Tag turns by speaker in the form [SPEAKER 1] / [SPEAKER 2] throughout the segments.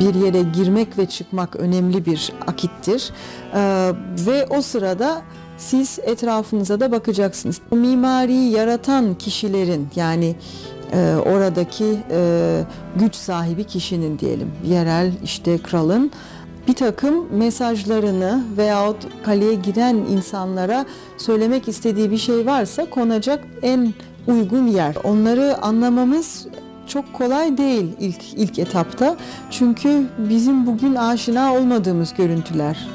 [SPEAKER 1] bir yere girmek ve çıkmak önemli bir akittir. Ee, ve o sırada siz etrafınıza da bakacaksınız. O mimariyi yaratan kişilerin yani e, oradaki e, güç sahibi kişinin diyelim yerel işte kralın bir takım mesajlarını veyahut kaleye giren insanlara söylemek istediği bir şey varsa konacak en uygun yer. Onları anlamamız çok kolay değil ilk ilk etapta. Çünkü bizim bugün aşina olmadığımız görüntüler.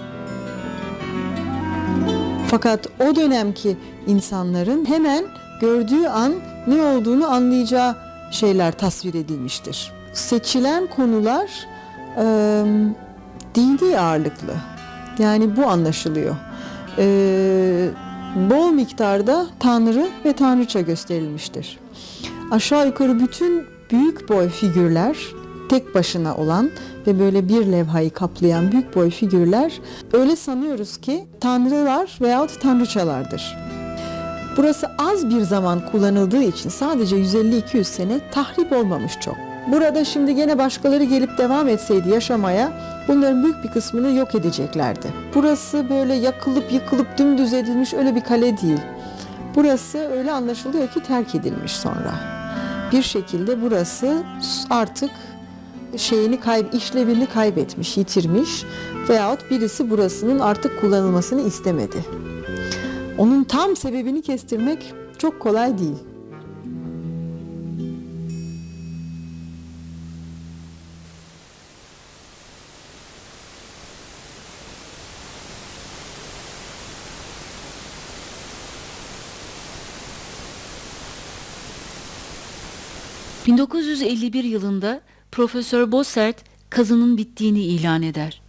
[SPEAKER 1] Fakat o dönemki insanların hemen gördüğü an ne olduğunu anlayacağı şeyler tasvir edilmiştir. Seçilen konular e, dini ağırlıklı. Yani bu anlaşılıyor. E, bol miktarda tanrı ve tanrıça gösterilmiştir. Aşağı yukarı bütün büyük boy figürler tek başına olan ve böyle bir levhayı kaplayan büyük boy figürler öyle sanıyoruz ki tanrılar veyahut tanrıçalardır. Burası az bir zaman kullanıldığı için sadece 150-200 sene tahrip olmamış çok. Burada şimdi gene başkaları gelip devam etseydi yaşamaya bunların büyük bir kısmını yok edeceklerdi. Burası böyle yakılıp yıkılıp dümdüz edilmiş öyle bir kale değil. Burası öyle anlaşılıyor ki terk edilmiş sonra. Bir şekilde burası artık şeyini kayb işlevini kaybetmiş, yitirmiş veyahut birisi burasının artık kullanılmasını istemedi. Onun tam sebebini kestirmek çok kolay değil.
[SPEAKER 2] ...1951 yılında Profesör Bossert kazının bittiğini ilan eder.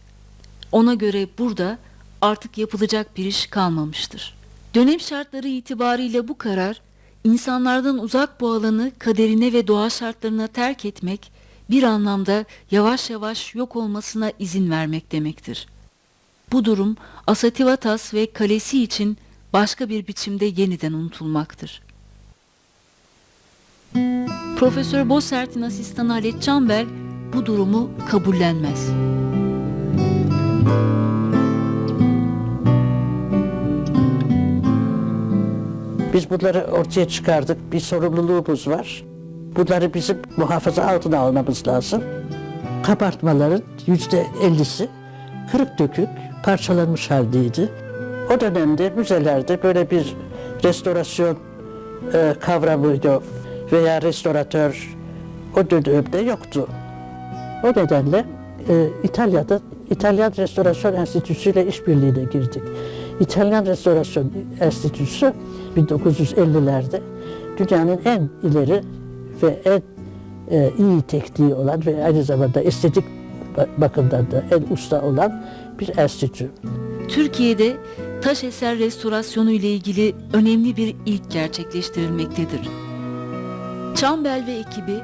[SPEAKER 2] Ona göre burada artık yapılacak bir iş kalmamıştır. Dönem şartları itibariyle bu karar, insanlardan uzak bu alanı kaderine ve doğa şartlarına terk etmek, bir anlamda yavaş yavaş yok olmasına izin vermek demektir. Bu durum Asativatas ve kalesi için başka bir biçimde yeniden unutulmaktır. Profesör Bossert'in asistanı Halet Canbel bu durumu kabullenmez.
[SPEAKER 3] Biz bunları ortaya çıkardık. Bir sorumluluğumuz var. Bunları bizim muhafaza altına almamız lazım. Kabartmaların yüzde ellisi kırık dökük, parçalanmış haldeydi. O dönemde müzelerde böyle bir restorasyon e, kavramı yok veya restoratör o dönemde yoktu. O nedenle e, İtalya'da İtalyan Restorasyon Enstitüsü ile işbirliğine girdik. İtalyan Restorasyon Enstitüsü 1950'lerde dünyanın en ileri ve en e, iyi tekniği olan ve aynı zamanda estetik ba- bakımdan da en usta olan bir enstitü.
[SPEAKER 2] Türkiye'de taş eser restorasyonu ile ilgili önemli bir ilk gerçekleştirilmektedir. Çambel ve ekibi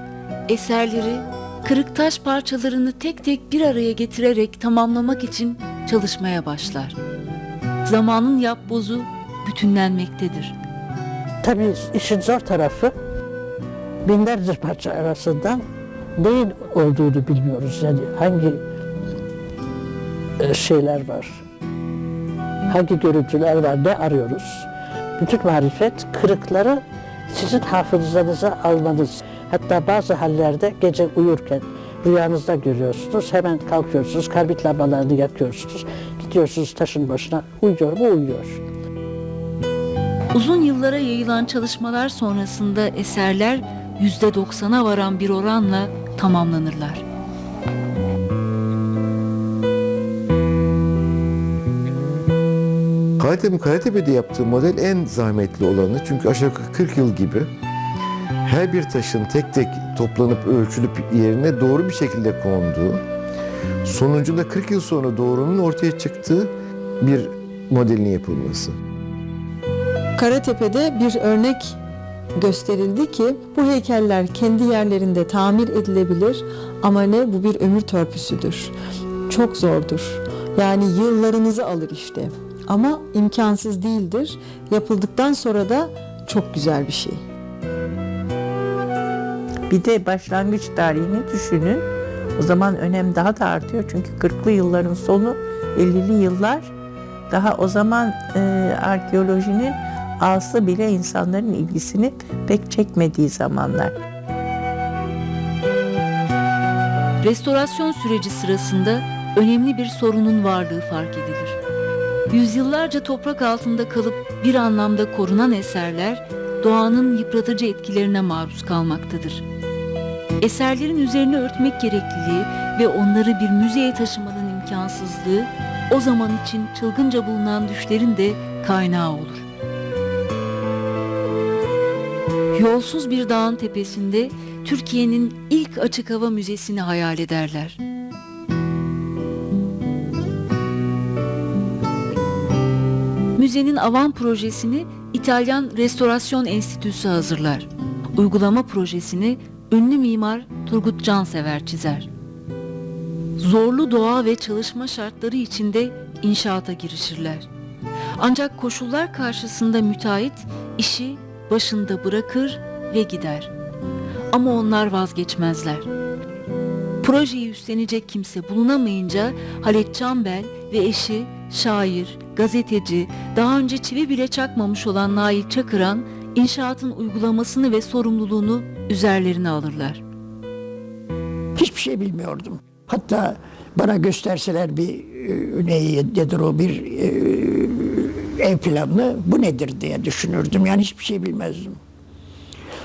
[SPEAKER 2] eserleri kırık taş parçalarını tek tek bir araya getirerek tamamlamak için çalışmaya başlar. Zamanın yapbozu bütünlenmektedir.
[SPEAKER 3] Tabii işin zor tarafı binlerce parça arasından neyin olduğunu bilmiyoruz. Yani hangi e, şeyler var, hangi görüntüler var, ne arıyoruz. Bütün marifet kırıkları sizin hafızanıza almanız. Hatta bazı hallerde gece uyurken rüyanızda görüyorsunuz. Hemen kalkıyorsunuz, karbit lambalarını yakıyorsunuz. Gidiyorsunuz taşın başına. Uyuyor mu? Uyuyor.
[SPEAKER 2] Uzun yıllara yayılan çalışmalar sonrasında eserler %90'a varan bir oranla tamamlanırlar.
[SPEAKER 4] Karatepe'nin Karatepe'de yaptığı model en zahmetli olanı. Çünkü aşağı yukarı 40 yıl gibi her bir taşın tek tek toplanıp ölçülüp yerine doğru bir şekilde konduğu, sonucunda 40 yıl sonra doğrunun ortaya çıktığı bir modelin yapılması.
[SPEAKER 1] Karatepe'de bir örnek gösterildi ki bu heykeller kendi yerlerinde tamir edilebilir ama ne bu bir ömür törpüsüdür. Çok zordur. Yani yıllarınızı alır işte. Ama imkansız değildir. Yapıldıktan sonra da çok güzel bir şey.
[SPEAKER 5] Bir de başlangıç tarihini düşünün. O zaman önem daha da artıyor çünkü 40'lı yılların sonu 50'li yıllar daha o zaman e, arkeolojinin ağası bile insanların ilgisini pek çekmediği zamanlar.
[SPEAKER 2] Restorasyon süreci sırasında önemli bir sorunun varlığı fark edilir. Yüzyıllarca toprak altında kalıp bir anlamda korunan eserler doğanın yıpratıcı etkilerine maruz kalmaktadır. Eserlerin üzerine örtmek gerekliliği ve onları bir müzeye taşımanın imkansızlığı o zaman için çılgınca bulunan düşlerin de kaynağı olur. Yolsuz bir dağın tepesinde Türkiye'nin ilk açık hava müzesini hayal ederler. Müzenin avan projesini İtalyan Restorasyon Enstitüsü hazırlar. Uygulama projesini ünlü mimar Turgut Cansever çizer. Zorlu doğa ve çalışma şartları içinde inşaata girişirler. Ancak koşullar karşısında müteahhit işi başında bırakır ve gider. Ama onlar vazgeçmezler. Projeyi üstlenecek kimse bulunamayınca Halet Canbel ve eşi şair, gazeteci, daha önce çivi bile çakmamış olan Nail Çakıran inşaatın uygulamasını ve sorumluluğunu üzerlerine alırlar.
[SPEAKER 6] Hiçbir şey bilmiyordum. Hatta bana gösterseler bir e, neyi nedir o bir e, ev planını bu nedir diye düşünürdüm. Yani hiçbir şey bilmezdim.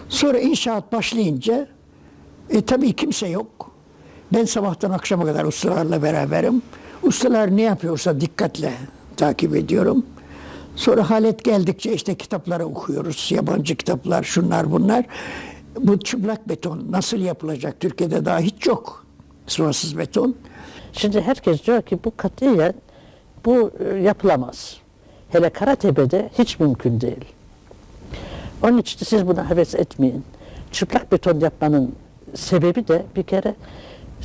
[SPEAKER 6] Sonra inşaat başlayınca e, tabii kimse yok. Ben sabahtan akşama kadar ustalarla beraberim. Ustalar ne yapıyorsa dikkatle takip ediyorum. Sonra halet geldikçe işte kitapları okuyoruz. Yabancı kitaplar, şunlar bunlar. Bu çıplak beton nasıl yapılacak? Türkiye'de daha hiç yok. Sıvasız beton.
[SPEAKER 3] Şimdi herkes diyor ki bu katiyen bu e, yapılamaz. Hele Karatepe'de hiç mümkün değil. Onun için de siz buna heves etmeyin. Çıplak beton yapmanın sebebi de bir kere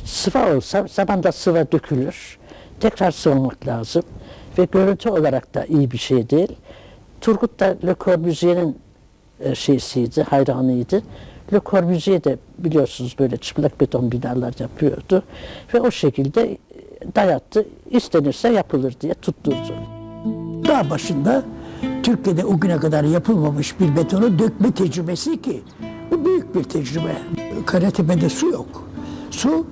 [SPEAKER 3] sıva olsa zamanda sıva dökülür. Tekrar sıvamak lazım. Ve görüntü olarak da iyi bir şey değil. Turgut da Le Corbusier'in e, şeysiydi, hayranıydı. Le Corbusier de biliyorsunuz böyle çıplak beton binalar yapıyordu. Ve o şekilde e, dayattı. İstenirse yapılır diye tutturdu.
[SPEAKER 6] Dağ başında Türkiye'de o güne kadar yapılmamış bir betonu dökme tecrübesi ki bu büyük bir tecrübe. Karatepe'de su yok. Su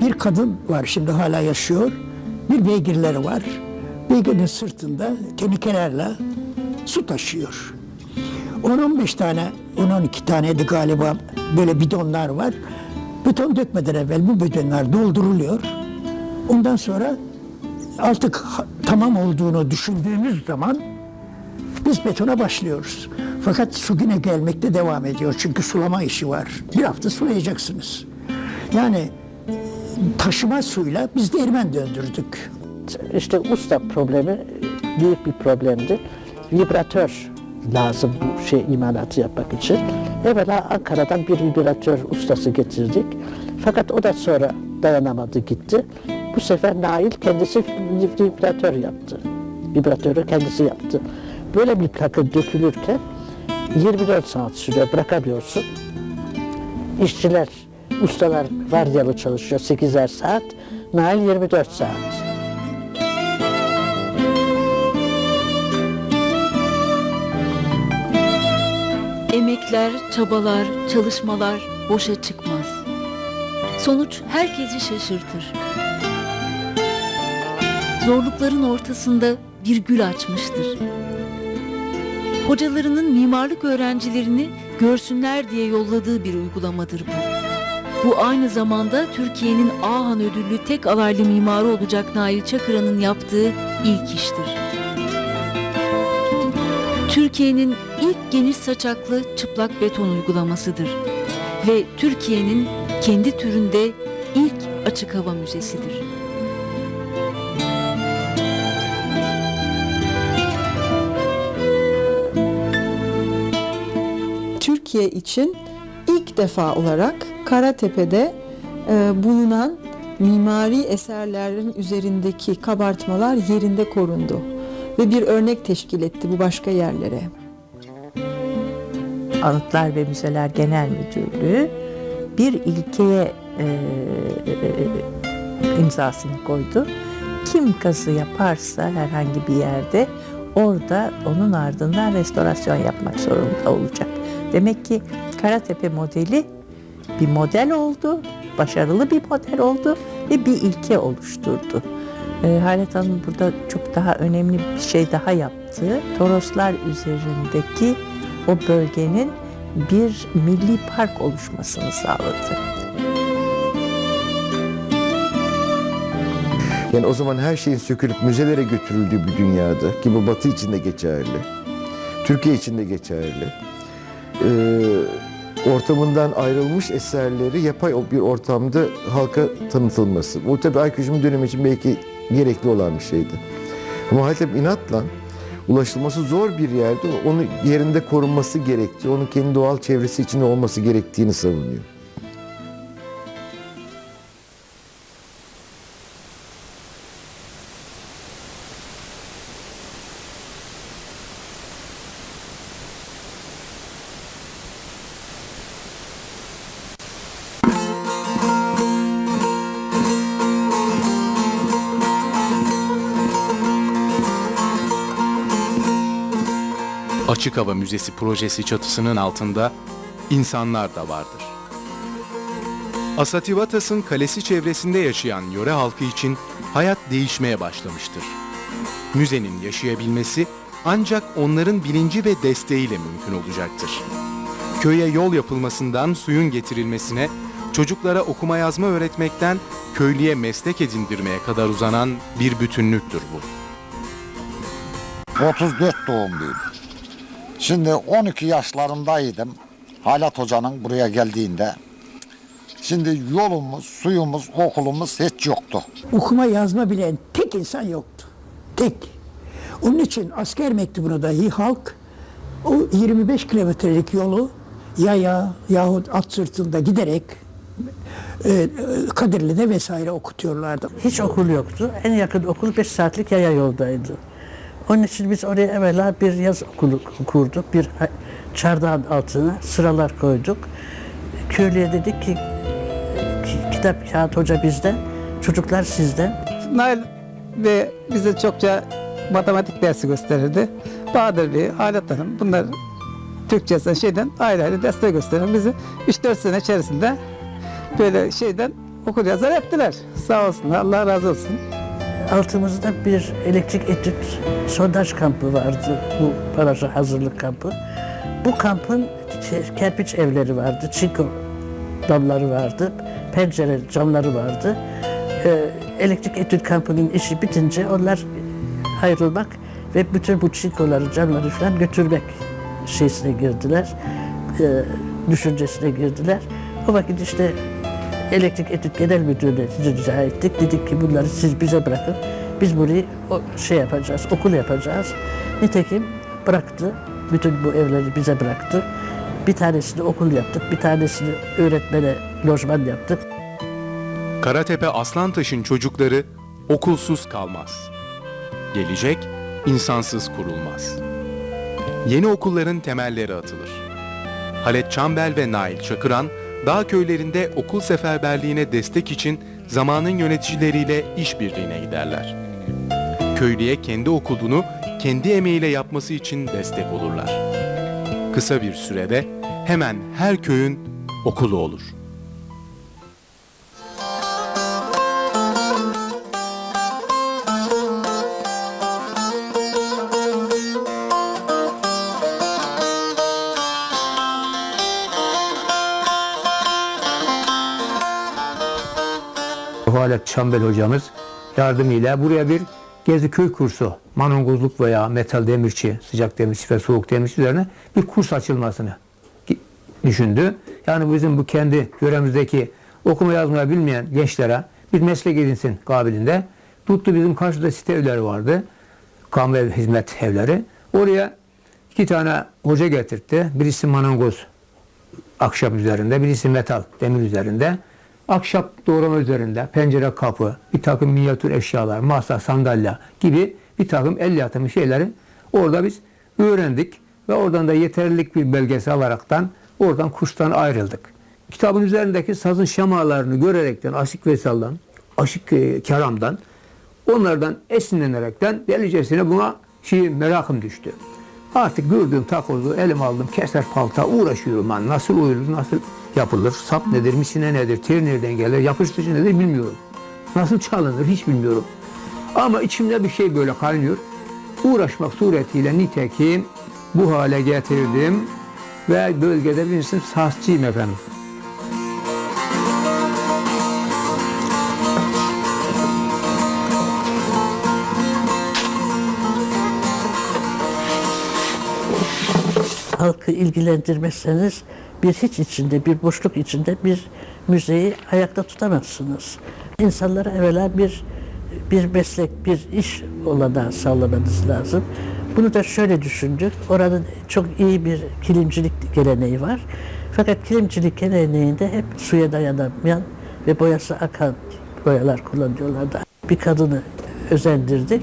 [SPEAKER 6] bir kadın var şimdi hala yaşıyor. Bir beygirleri var. Beygirin sırtında tenikelerle su taşıyor. 10-15 tane, 10-12 taneydi galiba böyle bidonlar var. Beton dökmeden evvel bu bidonlar dolduruluyor. Ondan sonra artık tamam olduğunu düşündüğümüz zaman biz betona başlıyoruz. Fakat su yine gelmekte devam ediyor. Çünkü sulama işi var. Bir hafta sulayacaksınız. Yani taşıma suyla biz değirmen döndürdük.
[SPEAKER 3] İşte usta problemi büyük bir problemdi. Vibratör lazım bu şey imalatı yapmak için. Evvela Ankara'dan bir vibratör ustası getirdik. Fakat o da sonra dayanamadı gitti. Bu sefer Nail kendisi vibratör yaptı. Vibratörü kendisi yaptı. Böyle bir takı dökülürken 24 saat sürüyor bırakamıyorsun. İşçiler, ustalar vardiyalı çalışıyor 8'er saat. Nail 24 saat.
[SPEAKER 2] Emekler, çabalar, çalışmalar boşa çıkmaz. Sonuç herkesi şaşırtır. Zorlukların ortasında bir gül açmıştır. Hocalarının mimarlık öğrencilerini görsünler diye yolladığı bir uygulamadır bu. Bu aynı zamanda Türkiye'nin Ahan ödüllü tek alaylı mimarı olacak Nail Çakıran'ın yaptığı ilk iştir. Türkiye'nin ilk geniş saçaklı çıplak beton uygulamasıdır ve Türkiye'nin kendi türünde ilk açık hava müzesidir.
[SPEAKER 1] Türkiye için ilk defa olarak Karatepe'de e, bulunan mimari eserlerin üzerindeki kabartmalar yerinde korundu ve bir örnek teşkil etti bu başka yerlere.
[SPEAKER 5] Anıtlar ve Müzeler Genel Müdürlüğü bir ilkeye e, imzasını koydu. Kim kazı yaparsa herhangi bir yerde orada onun ardından restorasyon yapmak zorunda olacak. Demek ki Karatepe modeli bir model oldu, başarılı bir model oldu ve bir ilke oluşturdu. E, Halet Hanım burada çok daha önemli bir şey daha yaptı. Toroslar üzerindeki o bölgenin bir milli park oluşmasını sağladı.
[SPEAKER 4] Yani o zaman her şeyin sökülüp müzelere götürüldüğü bir dünyada ki bu Batı için de geçerli, Türkiye için de geçerli. Ee, ortamından ayrılmış eserleri yapay bir ortamda halka tanıtılması. Bu tabii arkeolojinin dönemi için belki gerekli olan bir şeydi. Ama Halep inatla ulaşılması zor bir yerde onun yerinde korunması gerektiği, onun kendi doğal çevresi içinde olması gerektiğini savunuyor.
[SPEAKER 7] Açık Hava Müzesi projesi çatısının altında insanlar da vardır. Asativatas'ın kalesi çevresinde yaşayan yöre halkı için hayat değişmeye başlamıştır. Müzenin yaşayabilmesi ancak onların bilinci ve desteğiyle mümkün olacaktır. Köye yol yapılmasından suyun getirilmesine, çocuklara okuma yazma öğretmekten köylüye meslek edindirmeye kadar uzanan bir bütünlüktür bu.
[SPEAKER 8] 34 doğumluyum. Şimdi 12 yaşlarındaydım. Halat Hoca'nın buraya geldiğinde. Şimdi yolumuz, suyumuz, okulumuz hiç yoktu.
[SPEAKER 6] Okuma yazma bilen tek insan yoktu. Tek. Onun için asker mektubuna dahi halk o 25 kilometrelik yolu yaya yahut at sırtında giderek e, e, Kadirli'de vesaire okutuyorlardı.
[SPEAKER 3] Hiç okul yoktu. En yakın okul 5 saatlik yaya yoldaydı. Onun için biz oraya evvela bir yaz okulu kurduk. Bir çardağın altına sıralar koyduk. Köylüye dedik ki ki- kitap kağıt hoca bizden, çocuklar sizden.
[SPEAKER 9] Nail ve bize çokça matematik dersi gösterirdi. Bahadır Bey, Halet Hanım bunlar Türkçesinden şeyden ayrı ayrı dersler gösterir. Bizi 3-4 sene içerisinde böyle şeyden okul yazar ettiler. Sağ olsunlar, Allah razı olsun.
[SPEAKER 3] Altımızda bir elektrik etüt sondaj kampı vardı. Bu baraja hazırlık kampı. Bu kampın şey, kerpiç evleri vardı. Çinko damları vardı. Pencere camları vardı. Ee, elektrik etüt kampının işi bitince onlar ayrılmak ve bütün bu çinkoları, camları falan götürmek şeysine girdiler. Ee, düşüncesine girdiler. O vakit işte Elektrik Etüt Genel Müdürlüğü'ne rica ettik. Dedik ki bunları siz bize bırakın. Biz burayı o şey yapacağız, okul yapacağız. Nitekim bıraktı. Bütün bu evleri bize bıraktı. Bir tanesini okul yaptık, bir tanesini öğretmene lojman yaptık.
[SPEAKER 7] Karatepe Aslantaş'ın çocukları okulsuz kalmaz. Gelecek insansız kurulmaz. Yeni okulların temelleri atılır. Halet Çambel ve Nail Çakıran, dağ köylerinde okul seferberliğine destek için zamanın yöneticileriyle işbirliğine giderler. Köylüye kendi okulunu kendi emeğiyle yapması için destek olurlar. Kısa bir sürede hemen her köyün okulu olur.
[SPEAKER 10] Halet Çambel hocamız yardımıyla buraya bir gezi köy kursu, manongozluk veya metal demirçi, sıcak demirçi ve soğuk demirçi üzerine bir kurs açılmasını düşündü. Yani bizim bu kendi yöremizdeki okuma yazmayı bilmeyen gençlere bir meslek edinsin kabiliğinde. Tuttu bizim karşıda site evleri vardı. Kamu ev hizmet evleri. Oraya iki tane hoca getirtti. Birisi manongoz ahşap üzerinde, birisi metal, demir üzerinde. Ahşap doğrama üzerinde, pencere kapı, bir takım minyatür eşyalar, masa, sandalye gibi bir takım el yapımı şeyleri orada biz öğrendik ve oradan da yeterlilik bir belgesi alaraktan oradan kurstan ayrıldık. Kitabın üzerindeki sazın şemalarını görerekten Asik Veysal'dan Aşık e, Keram'dan onlardan esinlenerekten delicesine buna şiir merakım düştü. Artık gördüğüm takozu elim aldım keser palta uğraşıyorum ben nasıl oyulur nasıl yapılır sap nedir misine nedir tel nereden gelir yapıştırıcı nedir bilmiyorum. Nasıl çalınır hiç bilmiyorum. Ama içimde bir şey böyle kaynıyor. Uğraşmak suretiyle nitekim bu hale getirdim ve bölgede bir sınıf sazcıyım efendim.
[SPEAKER 3] halkı ilgilendirmezseniz bir hiç içinde, bir boşluk içinde bir müzeyi ayakta tutamazsınız. İnsanlara evvela bir bir meslek, bir iş olanağı sağlamanız lazım. Bunu da şöyle düşündük. Oranın çok iyi bir kilimcilik geleneği var. Fakat kilimcilik geleneğinde hep suya dayanamayan ve boyası akan boyalar kullanıyorlardı. Bir kadını özendirdik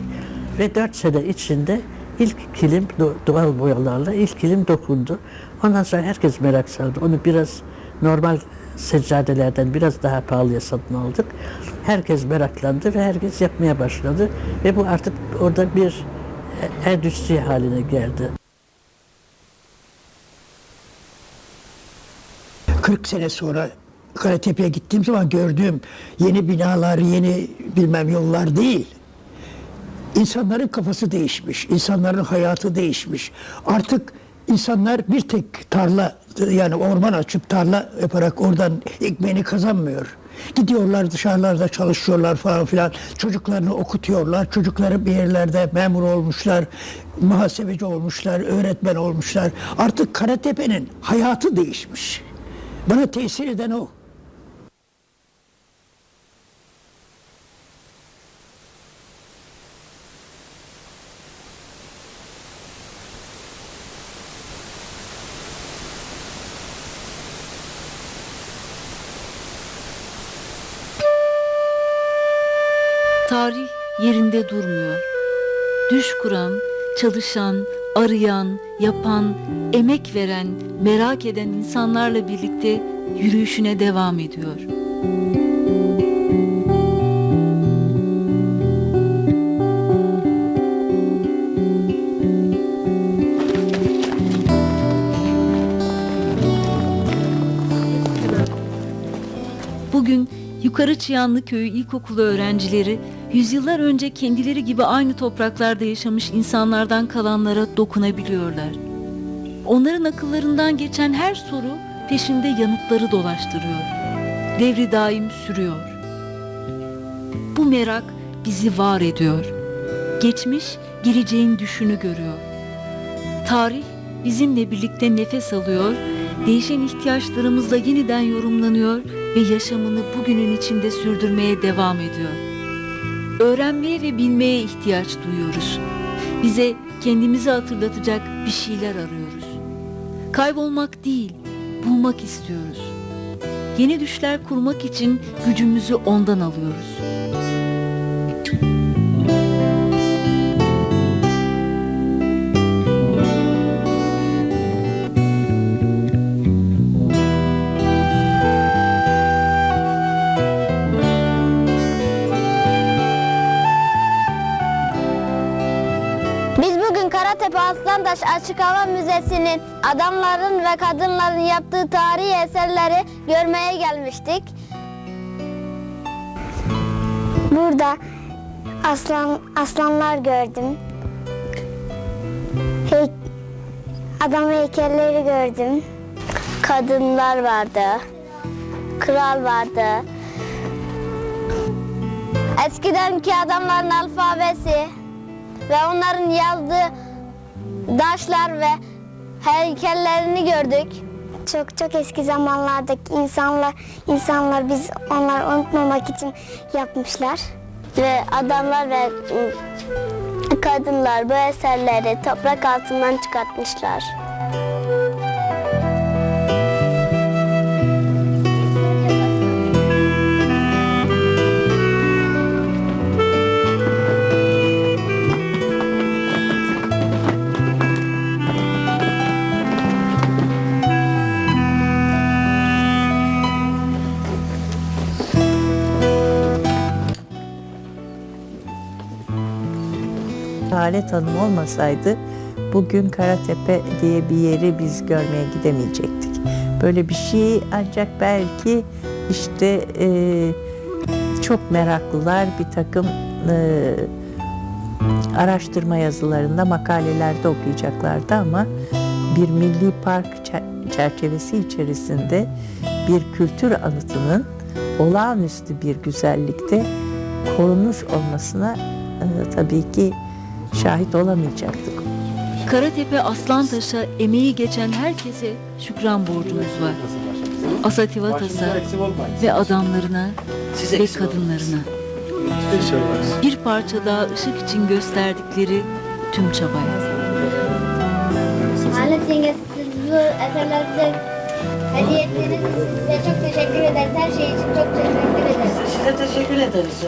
[SPEAKER 3] ve dört sene içinde ilk kilim do- doğal boyalarla ilk kilim dokundu. Ondan sonra herkes merak sardı. Onu biraz normal seccadelerden biraz daha pahalıya satın aldık. Herkes meraklandı ve herkes yapmaya başladı. Ve bu artık orada bir endüstri haline geldi.
[SPEAKER 6] 40 sene sonra Karatepe'ye gittiğim zaman gördüğüm yeni binalar, yeni bilmem yollar değil. İnsanların kafası değişmiş, insanların hayatı değişmiş. Artık insanlar bir tek tarla yani orman açıp tarla yaparak oradan ekmeğini kazanmıyor. Gidiyorlar dışarılarda çalışıyorlar falan filan. Çocuklarını okutuyorlar. Çocukları bir yerlerde memur olmuşlar, muhasebeci olmuşlar, öğretmen olmuşlar. Artık Karatepe'nin hayatı değişmiş. Bana tesir eden o.
[SPEAKER 2] Tarih yerinde durmuyor. Düş kuran, çalışan, arayan, yapan, emek veren, merak eden insanlarla birlikte yürüyüşüne devam ediyor. Yukarı Çıyanlı Köyü İlkokulu öğrencileri yüzyıllar önce kendileri gibi aynı topraklarda yaşamış insanlardan kalanlara dokunabiliyorlar. Onların akıllarından geçen her soru peşinde yanıtları dolaştırıyor. Devri daim sürüyor. Bu merak bizi var ediyor. Geçmiş geleceğin düşünü görüyor. Tarih bizimle birlikte nefes alıyor, değişen ihtiyaçlarımızla yeniden yorumlanıyor ve yaşamını bugünün içinde sürdürmeye devam ediyor. Öğrenmeye ve bilmeye ihtiyaç duyuyoruz. Bize kendimizi hatırlatacak bir şeyler arıyoruz. Kaybolmak değil, bulmak istiyoruz. Yeni düşler kurmak için gücümüzü ondan alıyoruz.
[SPEAKER 11] Aslantaş Açık Hava Müzesi'nin adamların ve kadınların yaptığı tarihi eserleri görmeye gelmiştik. Burada aslan aslanlar gördüm. Hey, adam heykelleri gördüm. Kadınlar vardı. Kral vardı. Eskidenki adamların alfabesi ve onların yazdığı taşlar ve heykellerini gördük. Çok çok eski zamanlardaki insanlar insanlar biz onları unutmamak için yapmışlar. Ve adamlar ve ıı, kadınlar bu eserleri toprak altından çıkartmışlar.
[SPEAKER 5] Halet Hanım olmasaydı bugün Karatepe diye bir yeri biz görmeye gidemeyecektik. Böyle bir şey ancak belki işte e, çok meraklılar bir takım e, araştırma yazılarında, makalelerde okuyacaklardı ama bir milli park çer- çerçevesi içerisinde bir kültür anıtının olağanüstü bir güzellikte korunmuş olmasına e, tabii ki şahit olamayacaktık.
[SPEAKER 2] Karatepe Aslantaş'a emeği geçen herkese şükran borcumuz var. Asativatas'a ve adamlarına ve kadınlarına. Bir parça daha ışık için gösterdikleri tüm çabaya.
[SPEAKER 11] Halit yenge siz bu eserleri bize hediye ettiğiniz için size çok teşekkür ederiz. Her şey için çok teşekkür ederiz.
[SPEAKER 3] Size teşekkür ederiz.